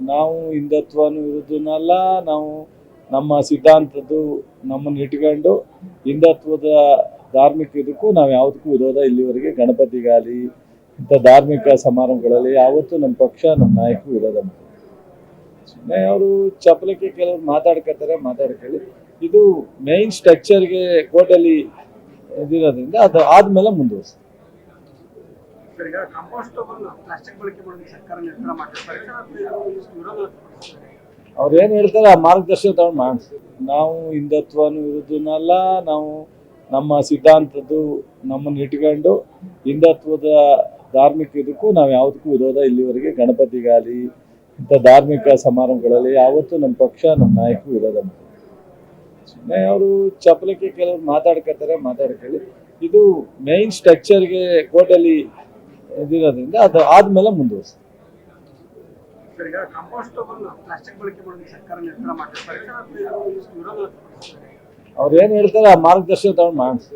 ನಾವು ಹಿಂದುತ್ವನ ವಿರುದ್ಧನಲ್ಲ ನಾವು ನಮ್ಮ ಸಿದ್ಧಾಂತದ್ದು ನಮ್ಮನ್ನು ಇಟ್ಕೊಂಡು ಹಿಂದತ್ವದ ಧಾರ್ಮಿಕ ಇದಕ್ಕೂ ನಾವು ಯಾವುದಕ್ಕೂ ವಿರೋಧ ಇಲ್ಲಿವರೆಗೆ ಗಣಪತಿಗಾಲಿ ಇಂಥ ಧಾರ್ಮಿಕ ಸಮಾರಂಭಗಳಲ್ಲಿ ಯಾವತ್ತೂ ನಮ್ಮ ಪಕ್ಷ, ನಮ್ಮ ನಾಯಕರು ವಿರೋಧ ಸುಮ್ಮನೆ ಅವರು ಚಪಲಕ್ಕೆ ಕೆಲವರು ಮಾತಾಡ್ಕೊತಾರೆ ಮಾತಾಡ್ಕೊಳ್ಳಿ. ಇದು ಮೇನ್ ಸ್ಟ್ರಕ್ಚರ್ಗೆ ಕೋರ್ಟಲ್ಲಿ ಇದಿರೋದ್ರಿಂದ ಅದು ಆದ್ಮೇಲೆ ಮುಂದುವರಿಸ್ತಾರೆ ಈಗ ಪ್ಲಾಸ್ಟಿಕ್ ಬಳಕೆ ಮಾಡೋದಕ್ಕೆ ಸರ್ಕಾರ ನಿರ್ಧಾರ. ಅವ್ರು ಏನು ಹೇಳ್ತಾರೆ, ಆ ಮಾರ್ಗದರ್ಶನ ತಗೊಂಡು ಮಾಡಿಸಿ. ನಾವು ಹಿಂದುತ್ವನ ವಿರುದ್ಧನಲ್ಲ, ನಾವು ನಮ್ಮ ಸಿದ್ಧಾಂತದ್ದು ನಮ್ಮನ್ನು ಇಟ್ಕೊಂಡು ಹಿಂದುತ್ವದ ಧಾರ್ಮಿಕ ಇದಕ್ಕೂ ನಾವು ಯಾವುದಕ್ಕೂ ವಿರೋಧ ಇಲ್ಲಿವರೆಗೆ ಗಣಪತಿಗಾಲಿ ಇಂಥ ಧಾರ್ಮಿಕ ಸಮಾರಂಭಗಳಲ್ಲಿ ಯಾವತ್ತೂ ನಮ್ಮ ಪಕ್ಷ, ನಮ್ಮ ನಾಯಕರು ವಿರೋಧ ಮಾಡ್ತಾರೆ ಸುಮ್ಮನೆ ಅವರು ಚಪಲಕ್ಕೆ ಕೆಲವರು ಮಾತಾಡ್ಕೊತಾರೆ ಮಾತಾಡ್ಕೊಳ್ಳಿ. ಇದು ಮೇನ್ ಸ್ಟ್ರಕ್ಚರ್ಗೆ ಕೋರ್ಟಲ್ಲಿ ಇದಿರೋದ್ರಿಂದ ಅದು ಆದ್ಮೇಲೆ ಮುಂದುವರಿಸಿ. ಅವ್ರು ಏನು ಹೇಳ್ತಾರೆ ಆ ಮಾರ್ಗದರ್ಶನ ತಗೊಂಡು ಮಾಡಿಸಿ